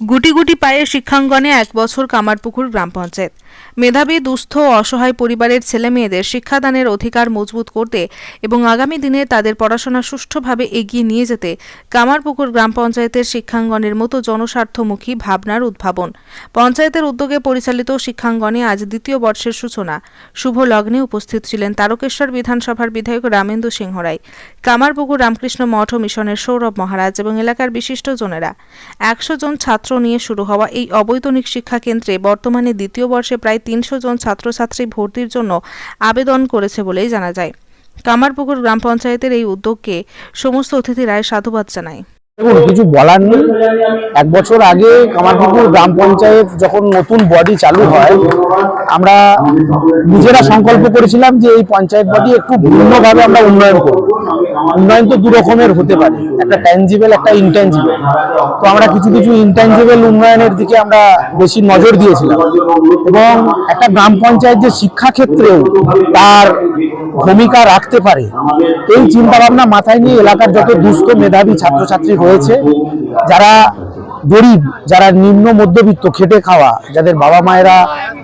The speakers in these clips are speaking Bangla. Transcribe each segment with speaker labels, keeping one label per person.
Speaker 1: গুটি গুটি পায়ে শিক্ষাঙ্গনে এক বছর কামারপুকুর গ্রাম পঞ্চায়েত। মেধাবী, দুস্থ অসহায় পরিবারের ছেলে মেয়েদের শিক্ষাদানের অধিকার মজবুত করতে এবং আগামী দিনে তাদের পড়াশোনা সুষ্ঠুভাবে এগিয়ে নিয়ে যেতে কামারপুকুর গ্রাম পঞ্চায়েতের শিক্ষাঙ্গনের মতো জনস্বার্থমুখী ভাবনার উদ্ভাবন। পঞ্চায়েতের উদ্যোগে পরিচালিত শিক্ষাঙ্গনে আজ দ্বিতীয় বর্ষের সূচনা। শুভ লগ্নে উপস্থিত ছিলেন তারকেশ্বর বিধানসভার বিধায়ক রামেন্দু সিংহ রায়, কামারপুকুর রামকৃষ্ণ মঠ মিশনের সৌরভ মহারাজ এবং এলাকার বিশিষ্ট জনেরা। একশো জন ছাত্র নিয়ে শুরু হওয়া এই অবৈতনিক শিক্ষা কেন্দ্রে বর্তমানে দ্বিতীয় বর্ষে প্রায় তিনশো জন ছাত্রছাত্রী ভর্তির জন্য আবেদন করেছে বলেই জানা যায়। কামারপুকুর গ্রাম পঞ্চায়েতের এই উদ্যোগকে সমস্ত অতিথিরাই সাধুবাদ জানায়।
Speaker 2: দেখুন, কিছু বলার নেই। এক বছর আগে কামারপুকুর গ্রাম পঞ্চায়েত যখন নতুন বডি চালু হয়, আমরা নিজেরা সংকল্প করেছিলাম যে এই পঞ্চায়েত বডি একটু ভিন্নভাবে আমরা উন্নয়ন করব। উন্নয়ন তো দু রকমের হতে পারে। একটা ট্যাঞ্জিবল একটা ইনট্যাঞ্জিবল তো আমরা কিছু কিছু ইনট্যাঞ্জিবল উন্নয়নের দিকে আমরা বেশি নজর দিয়েছিলাম। এবং একটা গ্রাম পঞ্চায়েত যে শিক্ষা ক্ষেত্রেও তার ভূমিকা রাখতে পারে। এই চিন্তা ভাবনা মাথায় নিয়ে এলাকার যত দুস্থ মেধাবী ছাত্রছাত্রী রয়েছে যারা গরিব, যারা নিম্ন মধ্যবিত্ত, খেটে খাওয়া, যাদের বাবা মায়েরা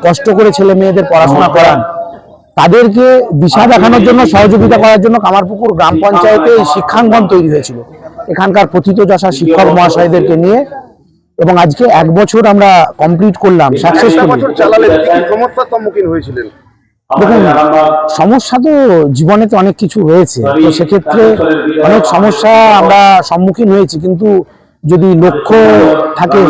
Speaker 2: কষ্ট করে ছেলে মেয়েদের পড়াশোনা করান তাদেরকে দিশা দেখানোর জন্য সহযোগিতা করার জন্য কামারপুকুর গ্রাম পঞ্চায়েতে এই শিক্ষাঙ্গন তৈরি হয়েছিল। এখানকার প্রথিতযশা শিক্ষক মহাশয়দেরকে নিয়ে এবং আজকে এক বছর আমরা কমপ্লিট করলাম সাকসেসফুলি
Speaker 3: সমস্যার সম্মুখীন হয়েছিলেন?
Speaker 2: দেখুন সমস্যা তো জীবনে তো অনেক কিছু রয়েছে। তো সেক্ষেত্রে অনেক সমস্যা আমরা সম্মুখীন হয়েছি। কিন্তু যদি লক্ষ্য থাকে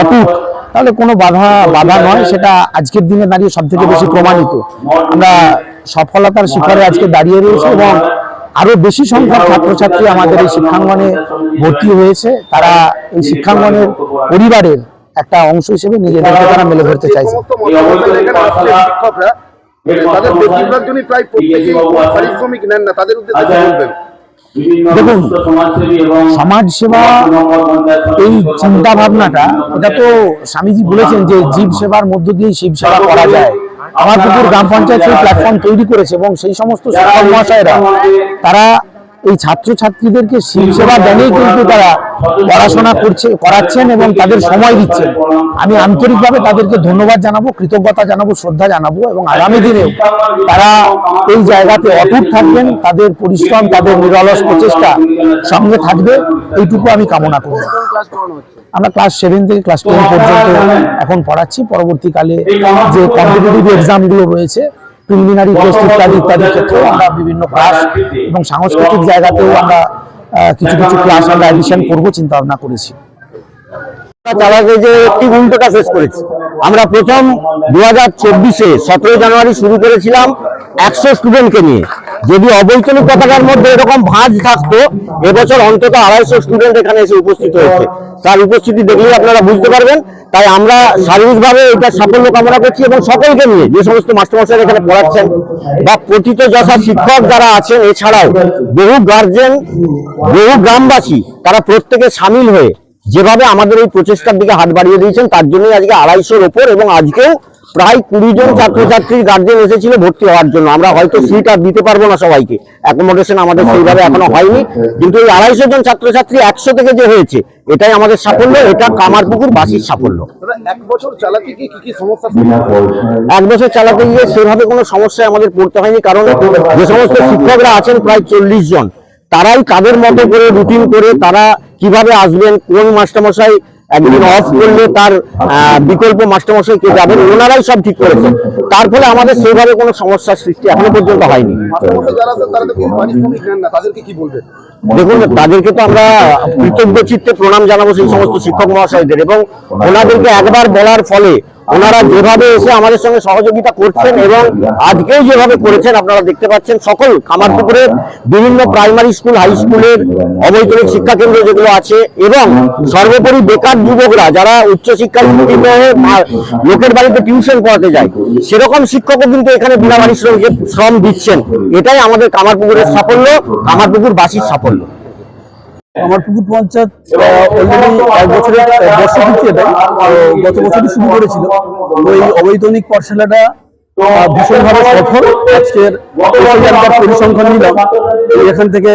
Speaker 2: অটুট তাহলে কোনো বাধা বাধা নয় সেটা আজকের দিনে দাঁড়িয়ে সব থেকে বেশি প্রমাণিত। আমরা সফলতার শিখরে আজকে দাঁড়িয়ে রয়েছে এবং আরও বেশি সংখ্যক ছাত্রছাত্রী আমাদের এই শিক্ষাঙ্গনে ভর্তি হয়েছে। তারা এই শিক্ষাঙ্গনের পরিবারের একটা অংশ হিসেবে নিজেদেরকে তারা মেলে ধরতে চাইছে।
Speaker 3: তাদের বেশিরভাগ জনই প্রায় প্রত্যেকেই পারিশ্রমিক নেন না তাদের উদ্দেশ্যে বলবেন।
Speaker 2: দেখুন সমাজ সেবা এই চিন্তা ভাবনাটা এটা তো স্বামীজি বলেছেন যে জীব সেবার মধ্য দিয়ে শিব সেবা করা যায়। আমার পুকুর গ্রাম পঞ্চায়েত সেই প্ল্যাটফর্ম তৈরি করেছে এবং সেই সমস্ত মহাশয়রা তারা এই ছাত্রছাত্রীদেরকে সেবা দানেই কিন্তু তারা পড়াশোনা করছে, করাচ্ছেন এবং তাদের সময় দিচ্ছেন। আমি আন্তরিকভাবে তাদেরকে ধন্যবাদ জানাব, কৃতজ্ঞতা জানাব, শ্রদ্ধা জানাব এবং আগামী দিনে তারা এই জায়গাতে অটুট থাকবেন, তাদের পরিশ্রম, তাদের নিরলস প্রচেষ্টা সঙ্গে থাকবে, এইটুকু আমি কামনা করব আমরা ক্লাস সেভেন থেকে ক্লাস টেন পর্যন্ত এখন পড়াচ্ছি, পরবর্তীকালে যে কম্পিটিটিভ এক্সামগুলো রয়েছে প্রিলিমিনারি টেস্ট ইত্যাদি ইত্যাদি ক্ষেত্রেও আমরা বিভিন্ন ক্লাস এবং সাংস্কৃতিক জায়গাতেও আমরা কিছু কিছু ক্লাস আমরা অ্যাডিশন করব চিন্তা ভাবনা করেছি।
Speaker 4: চালাকে যে একটি উল্টোটা শেষ করেছি। আমরা প্রথম দু হাজার চব্বিশে সতেরো জানুয়ারি শুরু করেছিলাম একশো স্টুডেন্টকে নিয়ে। যদি অবৈতনিক পতাকার মধ্যে এরকম ভাঁজ থাকতো, এবছর অন্তত আড়াইশো স্টুডেন্ট এখানে এসে উপস্থিত হয়েছে। তার উপস্থিতি দেখলেই আপনারা বুঝতে পারবেন। তাই আমরা শারীরিকভাবে এটা সাফল্য কামনা করছি এবং সকলকে নিয়ে যে সমস্ত মাস্টারমশাই এখানে পড়াচ্ছেন বা পতিত যশা শিক্ষক যারা আছেন, এছাড়াও বহু গার্জেন বহু গ্রামবাসী, তারা প্রত্যেকে সামিল হয়ে যেভাবে আমাদের এই প্রচেষ্টার দিকে হাত বাড়িয়ে দিয়েছেন, তার জন্যই আজকে আড়াইশোর ওপর এবং আজকেও প্রায় কুড়ি জন ছাত্রছাত্রীর গার্জেন এসেছিল ভর্তি হওয়ার জন্য। আমরা হয়তো সিট আর দিতে পারব না সবাইকে। অ্যাকোমোডেশন আমাদের সেইভাবে এখনও হয়নি। কিন্তু এই আড়াইশো জন ছাত্রছাত্রী একশো থেকে যে হয়েছে এটাই আমাদের সাফল্য এটা কামারপুকুর বাসির সাফল্য।
Speaker 3: এক বছর চালাতে কি কি কি সমস্যার
Speaker 4: এক বছর চালাতে গিয়ে সেভাবে কোনো সমস্যায় আমাদের পড়তে হয়নি কারণ যে সমস্ত শিক্ষকরা আছেন প্রায় চল্লিশ জন। তারাই তাদের মতো করে রুটিন করে তারা কীভাবে আসবেন কোন মাস্টারমশাই একদিন অফ করলে তার বিকল্প মাস্টারমশাই কে যাবেন ওনারাই সব ঠিক করেছেন। তার ফলে আমাদের সেইভাবে কোনো সমস্যার সৃষ্টি এখনও পর্যন্ত হয়নি। দেখুন তাদেরকে তো আমরা কৃতজ্ঞ চিত্তে প্রণাম জানাব সেই সমস্ত শিক্ষক মহাশয়দের এবং ওনাদেরকে একবার বলার ফলে ওনারা যেভাবে এসে আমাদের সঙ্গে সহযোগিতা করছেন এবং আজকেও যেভাবে করেছেন আপনারা দেখতে পাচ্ছেন সকল খামারপুকুরের বিভিন্ন প্রাইমারি স্কুল হাই স্কুলের অবৈতনিক শিক্ষা কেন্দ্র যেগুলো আছে এবং সর্বোপরি বেকার যুবকরা যারা উচ্চশিক্ষায় শিক্ষিত হয়ে লোকের বাড়িতে টিউশন পড়াতে যায় সেরকম শিক্ষকও কিন্তু এখানে বিনা পারিশ্রমিকে শ্রম দিচ্ছেন। এটাই আমাদের কামারপুকুরের সাফল্য কামারপুকুর বাসীর সাফল্য।
Speaker 2: আমার পুকুর পঞ্চায়েত অলরেডি এক বছরের তো গত বছরই শুরু করেছিল। এই অবৈতনিক পাঠশালাটা ভীষণভাবে সফল আজকের পরিসংখ্যান নিলাম। এখান থেকে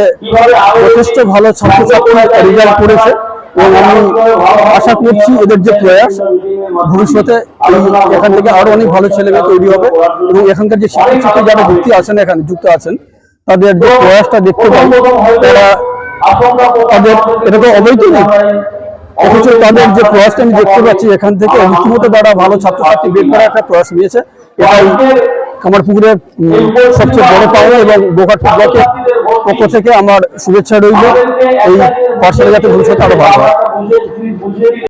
Speaker 2: যথেষ্ট ভালো ছাত্রছাত্রী রেজাল্ট করেছে এবং আমি আশা করছি এদের যে প্রয়াস ভবিষ্যতে এখান থেকে আরও অনেক ভালো ছেলে মেয়ে তৈরি হবে। এবং এখানকার যে শিক্ষক যারা যুক্তি আছেন এখানে যুক্ত আছেন তাদের যে প্রয়াসটা দেখতে পাই তারা তাদের এটা যে আমি দেখতে পাচ্ছি, এখান থেকে ভালো একটা নিয়েছে। সবচেয়ে বড় এবং আমার শুভেচ্ছা রইল। এই পাঠশালা যাতে ভবিষ্যতে আরও ভালো হয়।